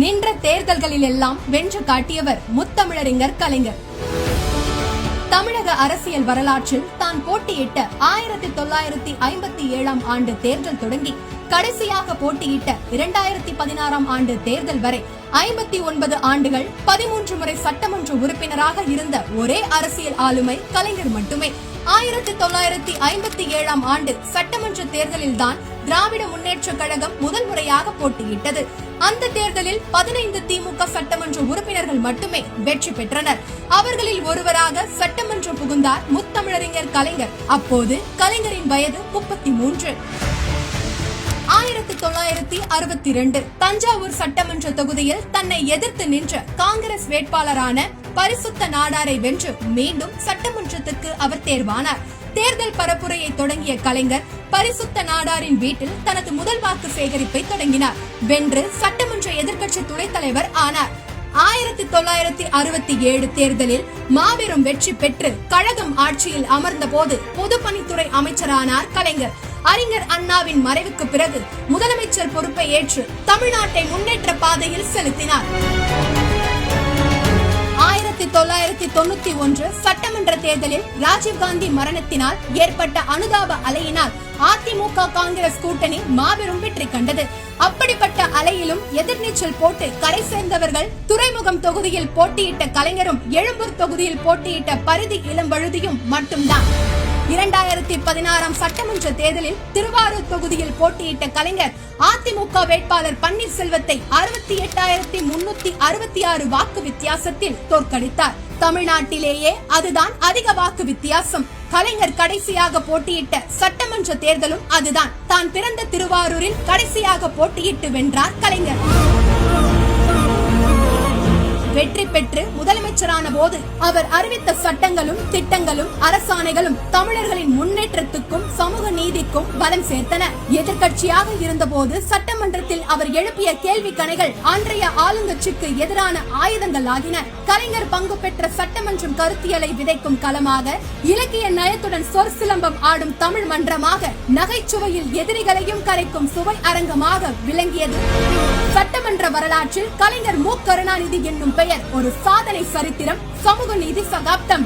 நின்ற தேர்தல்களில் எல்லாம் வென்று காட்டியவர் முத்தமிழறிஞர் கலைஞர். தமிழக அரசியல் வரலாற்றில் தான் போட்டியிட்ட ஆயிரத்தி தொள்ளாயிரத்தி ஐம்பத்தி ஏழாம் ஆண்டு தேர்தல் தொடங்கி கடைசியாக போட்டியிட்ட இரண்டாயிரத்தி பதினாறாம் ஆண்டு தேர்தல் வரை ஐம்பத்தி ஒன்பது ஆண்டுகள் பதிமூன்று முறை சட்டமன்ற உறுப்பினராக இருந்த ஒரே அரசியல் ஆளுமை கலைஞர் மட்டுமே. ஆயிரத்தி தொள்ளாயிரத்தி ஐம்பத்தி ஏழாம் ஆண்டு சட்டமன்ற தேர்தலில்தான் திராவிட முன்னேற்ற கழகம் முதல் முறையாக போட்டியிட்டது. அந்த தேர்தலில் பதினைந்து திமுக சட்டமன்ற உறுப்பினர்கள் மட்டுமே வெற்றி பெற்றனர். அவர்களில் ஒருவராக சட்டமன்றம் புகுந்தார் முத்தமிழறிஞர் கலைஞர். அப்போது கலைஞரின் வயது முப்பத்தி மூன்று ஆயிரத்தி தொள்ளாயிரத்தி அறுபத்தி இரண்டு தஞ்சாவூர் சட்டமன்ற தொகுதியில் தன்னை எதிர்த்து நின்ற காங்கிரஸ் வேட்பாளரான பரிசுத்த நாடாரை வென்று மீண்டும் சட்டமன்றத்துக்கு அவர் தேர்வானார். தேர்தல் பரப்புரையை தொடங்கிய கலைஞர் பரிசுத்த நாடாரின் வீட்டில் தனது முதல் வாக்கு சேகரிப்பை தொடங்கினார். வென்று சட்டமன்ற எதிர்க்கட்சி துணைத் தலைவர் ஆனார். ஆயிரத்தி தொள்ளாயிரத்தி அறுபத்தி ஏழு தேர்தலில் மாபெரும் வெற்றி பெற்று கழகம் ஆட்சியில் அமர்ந்த போது பொதுப்பணித்துறை அமைச்சரானார் கலைஞர். அறிஞர் அண்ணாவின் மறைவுக்கு பிறகு முதலமைச்சர் பொறுப்பை ஏற்று தமிழ்நாட்டை முன்னேற்ற பாதையில் செலுத்தினார். தொள்ளாயிரத்தி தொண்ணூத்தி ஒன்று சட்டமன்ற தேர்தலில் ராஜீவ்காந்தி மரணத்தினால் ஏற்பட்ட அனுதாப அலையினால் அதிமுக காங்கிரஸ் கூட்டணி மாபெரும் வெற்றி கண்டது. அப்படிப்பட்ட அலையிலும் எதிர்நீச்சல் போட்டு கரை சேர்ந்தவர்கள் துறைமுகம் தொகுதியில் போட்டியிட்ட கலைஞரும் எழும்பூர் தொகுதியில் போட்டியிட்ட பரிதி இளம்பழுதியும் மட்டும்தான். இரண்டாயிரத்தி பதினாறாம் சட்டமன்ற தேர்தலில் திருவாரூர் தொகுதியில் போட்டியிட்ட கலைஞர் அதிமுக வேட்பாளர் பன்னீர்செல்வத்தை அறுபத்தி எட்டாயிரத்தி முன்னூத்தி அறுபத்தி ஆறு வாக்கு வித்தியாசத்தில் தோற்கடித்தார். தமிழ்நாட்டிலேயே அதுதான் அதிக வாக்கு வித்தியாசம். கலைஞர் கடைசியாக போட்டியிட்ட சட்டமன்ற தேர்தலும் அதுதான். தான் பிறந்த திருவாரூரில் கடைசியாக போட்டியிட்டு வென்றார் கலைஞர். வெற்றி பெற்று முதலமைச்சரான போது அவர் அறிவித்த சட்டங்களும் திட்டங்களும் அரசாணைகளும் தமிழர்களின் முன்னேற்றத்துக்கும் சமூக நீதிக்கும் பலம் சேர்த்தன. எதிர்கட்சியாக இருந்தபோது சட்டமன்றத்தில் அவர் எழுப்பிய கேள்வி கணைகள் அன்றைய ஆளுங்கட்சிக்கு எதிரான ஆயுதங்கள் ஆகின. கலைஞர் பங்கு பெற்ற சட்டமன்றம் கருத்தியலை விதைக்கும் களமாக இலக்கிய நயத்துடன் சொற் சிலம்பம் ஆடும் தமிழ் மன்றமாக நகைச்சுவையில் எதிரிகளையும் கரைக்கும் சுவை அரங்கமாக விளங்கியது. சட்டமன்ற வரலாற்றில் கலைஞர் மு. கருணாநிதி என்னும் பெயர். ஒரு சாதனை சரித்திரம் சமூக நீதி சகாப்தம்.